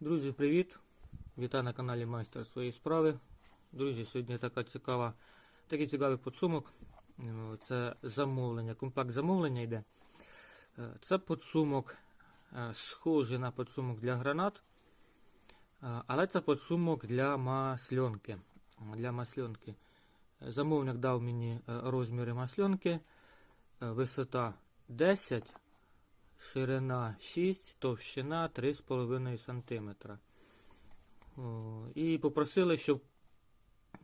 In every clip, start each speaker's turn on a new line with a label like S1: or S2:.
S1: Друзі, привіт! Вітаю на каналі Майстер своєї справи. Друзі, сьогодні така цікава, такий цікавий підсумок. Е, Це замовлення, комплект замовлення йде. Е, Це підсумок, е, схожий на підсумок для гранат, е, але це підсумок для масльонки. Для масльонки. Замовник дав мені розміри масльонки, висота 10 ширина 6, товщина 3,5 см. І попросили, щоб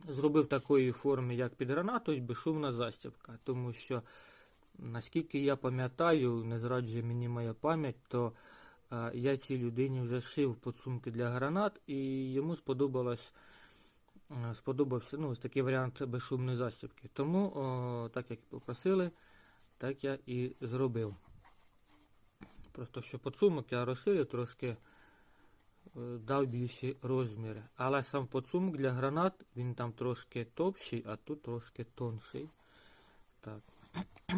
S1: зробив такої форми, як під гранату, безшумна застібка. Тому що, наскільки я пам'ятаю, не зраджує мені моя пам'ять, то е, я цій людині вже шив підсумки для гранат, і йому сподобалось. е, Сподобався ну, ось такий варіант безшумної застібки. Тому, о, так як попросили, так я і зробив. Просто що підсумок я розширив трошки, е, дав більші розміри. Але сам підсумок для гранат, він там трошки товщий, а тут трошки тонший. Так.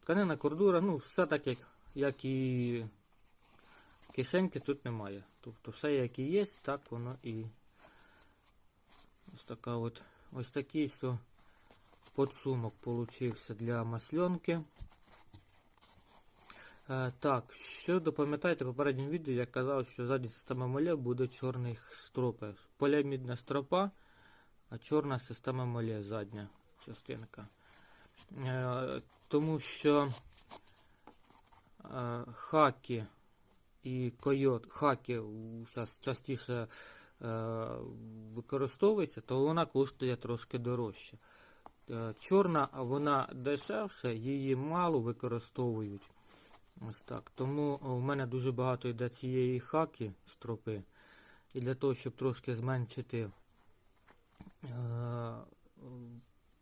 S1: Тканина кордура, ну, все так, як, як і кишеньки тут немає. Тобто все, як і є, так воно і ось така от, ось такий все підсумок получився для масленки. Е, так, щодо пам'ятаєте, в попередньому відео я казав, що ззаді система моле буде чорний стропи. Поліамідна стропа, а чорна система моле задня частинка. Е, тому що е, хаки і койот, хаки зараз частіше е, використовується, то вона коштує трошки дорожче. Е, чорна, вона дешевше, її мало використовують. Ось так. Тому о, в мене дуже багато йде цієї хаки стропи. І для того, щоб трошки зменшити, е,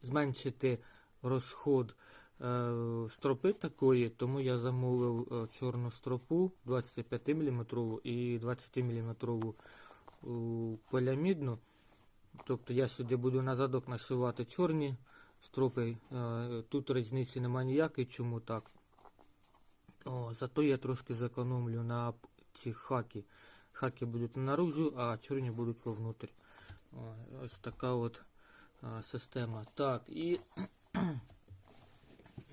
S1: зменшити розход е, стропи такої, тому я замовив е, чорну стропу 25 мм і 20 мм поліамідну. Тобто я сюди буду на задок нашивати чорні стропи. Е, тут різниці немає ніякої, чому так. О, зато я трошки зекономлю на ці хаки. Хаки будуть наружу, а чорні будуть вовнутрь. О, ось така от а, система. Так, і,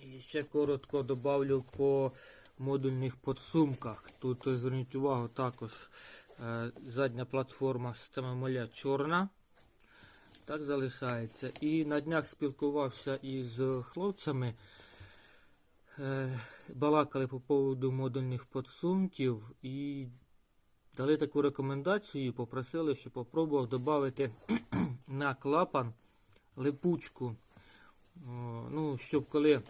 S1: і ще коротко добавлю по модульних подсумках. Тут зверніть увагу також е, задня платформа системи моля чорна. Так залишається. І на днях спілкувався із хлопцями. Е, балакали по поводу модульних подсумків і дали таку рекомендацію, попросили, щоб попробував додати на клапан липучку. Ну, щоб коли,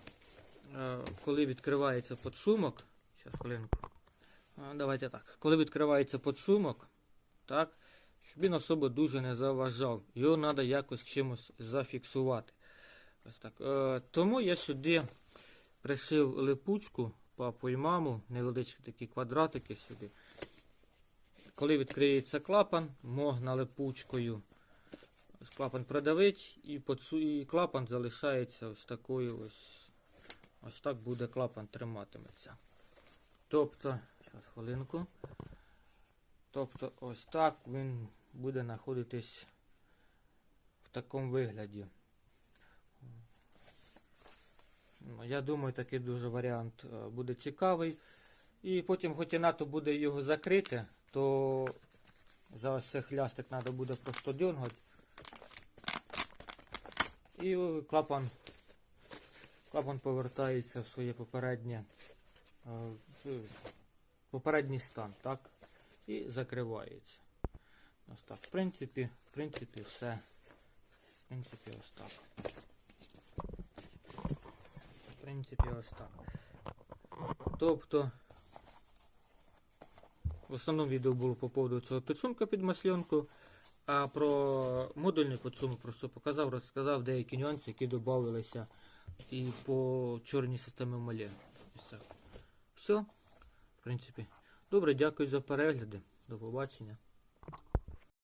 S1: е, коли відкривається подсумок, зараз хвилинку. Давайте так. Коли відкривається подсумок, так, щоб він особо дуже не заважав. Його треба якось чимось зафіксувати. Ось так. Е, тому я сюди пришив липучку папу і маму, невеличкі такі квадратики сюди. Коли відкриється клапан, можна липучкою клапан продавить і, подсу... і клапан залишається ось такою ось. Ось так буде клапан триматиметься. Тобто, зараз хвилинку. Тобто ось так він буде знаходитись в такому вигляді. Ну, Я думаю, такий дуже варіант е, буде цікавий. І потім, хоч і НАТО буде його закрити, то за ось цей хлястик треба буде просто дергати. І клапан, клапан повертається в своє попереднє, е, попередній стан, так? І закривається. Ось так. В принципі, в принципі, все. В принципі, ось так. Принципі, ось так. Тобто, в основному відео було по поводу цього підсумка під масленку, а про модульний підсумок просто показав, розказав деякі нюанси, які додавалися і по чорній системі молі. Ось так. Все, в принципі. Добре, дякую за перегляди. До побачення.